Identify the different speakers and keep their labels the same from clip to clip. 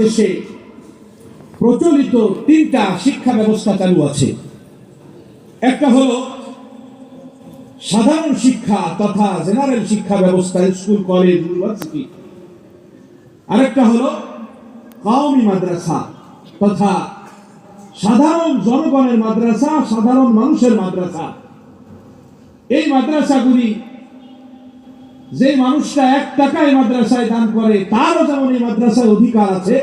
Speaker 1: দেশে প্রচলিত তিনটা শিক্ষা ব্যবস্থা চালু আছে। একটা হলো সাধারণ শিক্ষা তথা জেনারেল শিক্ষা ব্যবস্থা, স্কুল, কলেজ, ইউনিভার্সিটি। আরেকটা হলো কাওমি মাদ্রাসা তথা সাধারণ জনগণের মাদ্রাসা, সাধারণ মানুষের মাদ্রাসা। এই মাদ্রাসাগুলি যে মানুষটা এক টাকায় মাদ্রাসায় দান করে, তারও যেমন এই মাদ্রাসায় অধিকার আছে,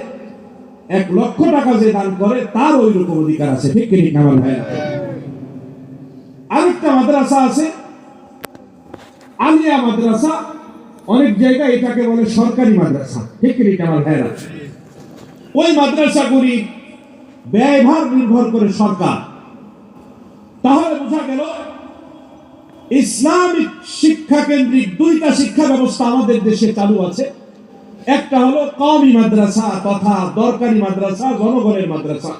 Speaker 1: এক লক্ষ টাকা যে দান করে তার ওই রকম অধিকার আছে। ঠিক ঠিক আমার ভাইয়া আরেকটা মাদ্রাসা আছে, আলিয়া মাদ্রাসা। অনেক জায়গায় এটাকে বলে সরকারি মাদ্রাসা। ঠিক ঠিক আমার ভাইয়া ওই মাদ্রাসাগুলি ব্যয়ভার নির্ভর করে সরকার। তাহলে বোঝা গেল ইসলামিক শিক্ষা কেন্দ্রিক দুইটা শিক্ষা ব্যবস্থা আমাদের দেশে চালু আছে। একটা হলো কওমি মাদ্রাসা তথা দরকারি মাদ্রাসা, জনগণের মাদ্রাসা।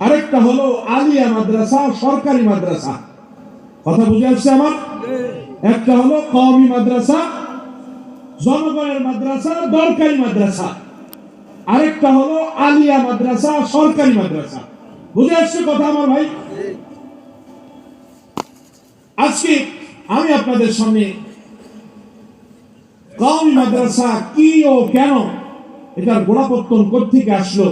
Speaker 1: আরেকটা হলো আলিয়া মাদ্রাসা, সরকারি মাদ্রাসা। কথা বুঝে আসছে আমার? একটা হলো কওমি মাদ্রাসা, জনগণের মাদ্রাসা, দরকারি মাদ্রাসা। আরেকটা হলো আলিয়া মাদ্রাসা, সরকারি মাদ্রাসা। বুঝে আসছে কথা আমার ভাই? আজকে আমি আপনাদের সামনে কওমি মাদ্রাসা কি ও কেন এটার গোড়াপত্তন থেকে আসলো?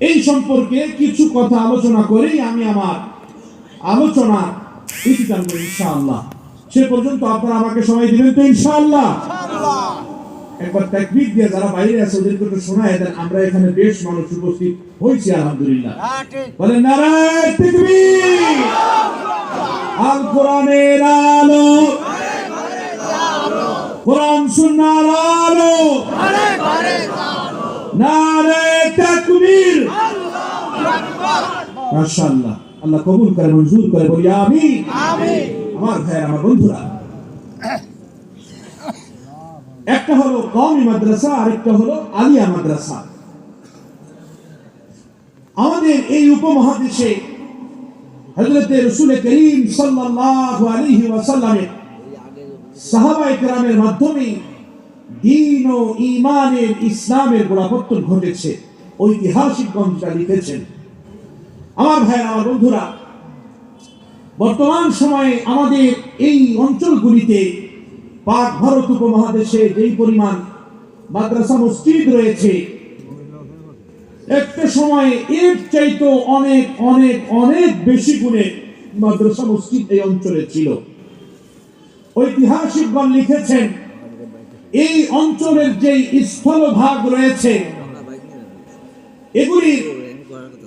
Speaker 1: এই সম্পর্কে কিছু কথা আলোচনা করেই আমি আমার আলোচনা ইতি টানবো ইনশাআল্লাহ। সে পর্যন্ত আপনারা আমাকে সময় দিবেন তো ইনশাআল্লাহ। একবার তাকবীর দিয়ে যারা বাইরে আছে ওদেরকে একটু শোনায় দেন আমরা এখানে বেশ মানুষ উপস্থিত হয়েছি আলহামদুলিল্লাহ। বলেন নারায় তাকবীর! আল কোরআনের আলো। কোরআন সুন্নার আলো। নারে তাকবীর। মাশাআল্লাহ। আল্লাহ কবুল করে আমার ভাই একটা হলো কওমি মাদ্রাসা, আরেকটা হলো আলিয়া মাদ্রাসা। আমাদের এই উপমহাদেশে হযরতে রাসূল করিম মাধ্যমে দিন ও ইমানের ইসলামের গোড়াপত্তন ঘটেছে ঐতিহাসিক গ্রন্থটা লিখেছেন। আমার ভাই আমার বন্ধুরা, বর্তমান সময়ে আমাদের এই অঞ্চলগুলিতে পাক ভারত উপমহাদেশে যেই পরিমাণ মাদ্রাসা, মসজিদ রয়েছে একটা সময় এর চাইতো অনেক অনেক অনেক বেশি গুণে মাদ্রাসা মসজিদ এই অঞ্চলে ছিল। ঐতিহাসিকগণ লিখেছেন, এই অঞ্চলের যে স্থলভাগ রয়েছে এগুলির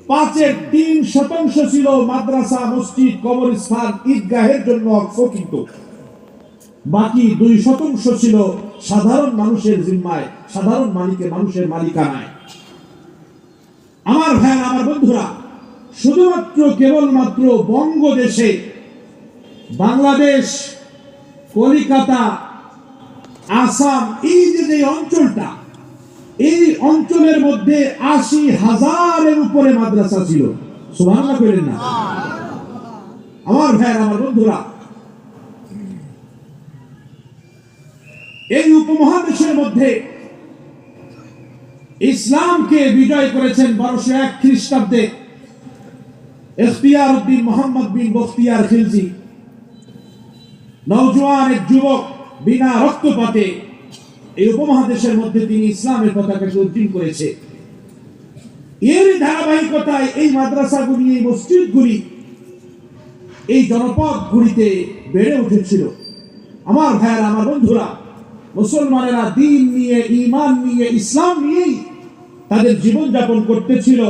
Speaker 1: পাঁচের তিন শতাংশ ছিল মাদ্রাসা, মসজিদ, কবরস্থান, ঈদগাহের জন্য অক্ষকিত বাকি দুই শতাংশ ছিল সাধারণ মানুষের জিম্মায়, সাধারণ মালিকের মানুষের মালিকানায়। আমার ভাই, আমার বন্ধুরা, শুধুমাত্র কেবলমাত্র বঙ্গদেশে বাংলাদেশ, কলিকাতা, আসাম, এই যে যে অঞ্চলটা, এই অঞ্চলের মধ্যে আশি হাজারের উপরে মাদ্রাসা ছিল। সুবহানাল্লাহ করেন না? আমার ভাই, আমার বন্ধুরা, এই উপমহাদেশের মধ্যে ইসলামকে বিজয় করেছেন বারোশো এক খ্রিস্টাব্দে এখতিয়ার উদ্দিন মোহাম্মদ বিন বখতিয়ার খিলজি। নওজোয়ান এক যুবক বিনা রক্তপাতে এই উপমহাদেশের মধ্যে তিনি ইসলামের পতাকাকে উজ্জীন করেছে। এর ধারাবাহিকতায় এই মাদ্রাসাগুলি, এই মসজিদগুলি, এই জনপদগুলিতে বেড়ে উঠেছিল। আমার ভাইয়েরা, আমার বন্ধুরা, মুসলমানেরা দিন নিয়ে ইমান নিয়ে, ইসলাম নিয়েই তাদের জীবন যাপন করতেছিল।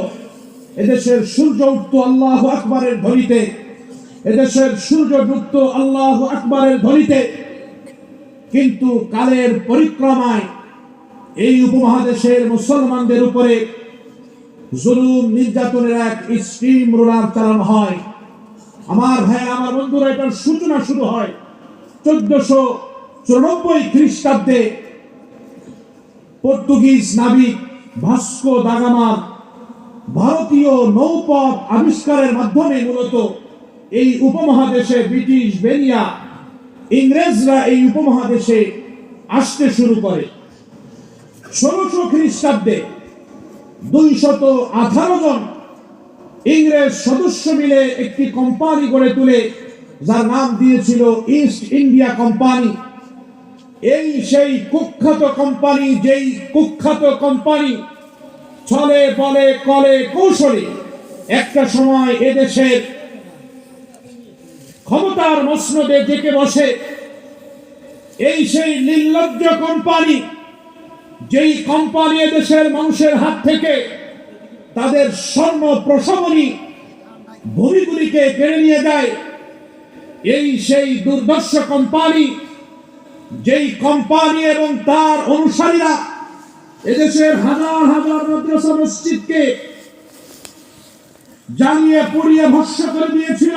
Speaker 1: এদেশের সূর্য উঠত আল্লাহ আকবরের ধ্বনিতে, এদেশের সূর্য ডুবত আল্লাহ আকবরের ধ্বনিতে কিন্তু কালের পরিক্রমায় এই উপমহাদেশের মুসলমানদের উপরে জুলুম, নির্যাতনের এক স্টিম রোলার চালানো হয়। আমার ভাই, আমার বন্ধুরা, এটার সূচনা শুরু হয় চোদ্দশো চুরানব্বই খ্রিস্টাব্দে। পর্তুগিজ নাবিক ভাস্কো দাগামার ভারতীয় নৌপথ আবিষ্কারের মাধ্যমে মূলত এই উপমহাদেশে ব্রিটিশ বেনিয়া, ইংরেজরা এই উপমহাদেশে আসতে শুরু করে। ষোলোশো খ্রিস্টাব্দে দুইশত আঠারো জন ইংরেজ সদস্য মিলে একটি কোম্পানি গড়ে তুলে, যার নাম দিয়েছিল ইস্ট ইন্ডিয়া কোম্পানি এই সেই কুখ্যাত কোম্পানি, যেই কুখ্যাত কোম্পানি ছলে বলে, কলে কৌশলে একটা সময় এদেশের ক্ষমতার মসনদে ডেকে বসে এই সেই নির্লজ্জ কোম্পানি, যেই কোম্পানি দেশের মানুষের হাত থেকে তাদের স্বর্ণ প্রসবনী ভূমিগুলিকে কেড়ে নিয়ে যায়, এই সেই দুর্দর্শ কোম্পানি যেই কোম্পানি এবং তার অনুসারীরা এদেশের হাজার হাজার মাদ্রাসা মসজিদকে জ্বালিয়ে পুড়িয়ে ভস্য করে দিয়েছিল।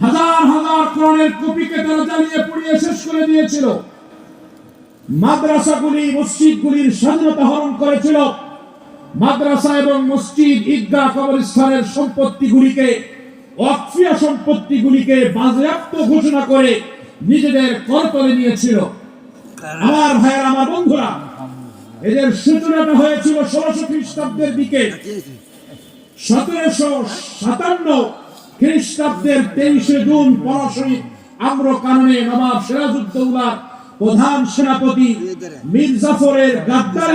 Speaker 1: হাজার হাজার কোরআনের কপিকে তারা জ্বালিয়ে পুড়িয়ে শেষ করে দিয়েছিল। মাদ্রাসাগুলি মসজিদগুলির স্বাধীনতা হরণ করেছিল। মাদ্রাসা এবং মসজিদ ঈদগাহ কবরস্থানের সম্পত্তিগুলিকে, অক্সিয়া সম্পত্তিগুলিকে বাজেয়াপ্ত ঘোষণা করে নিজেদের করতলে নিয়েছিল আমার ভাইয়ের আমার বন্ধুরা এদের সূচনাটা হয়েছিল ষোলশো খ্রিস্টাব্দের দিকে। সতেরোশো সাতান্ন খ্রিস্টাব্দের তেইশে জুন পলাশী আম্র কাননে নবাব সিরাজউদ্দৌলা প্রধান সেনাপতি মির্জাফরের জাফরের গাদ্দারি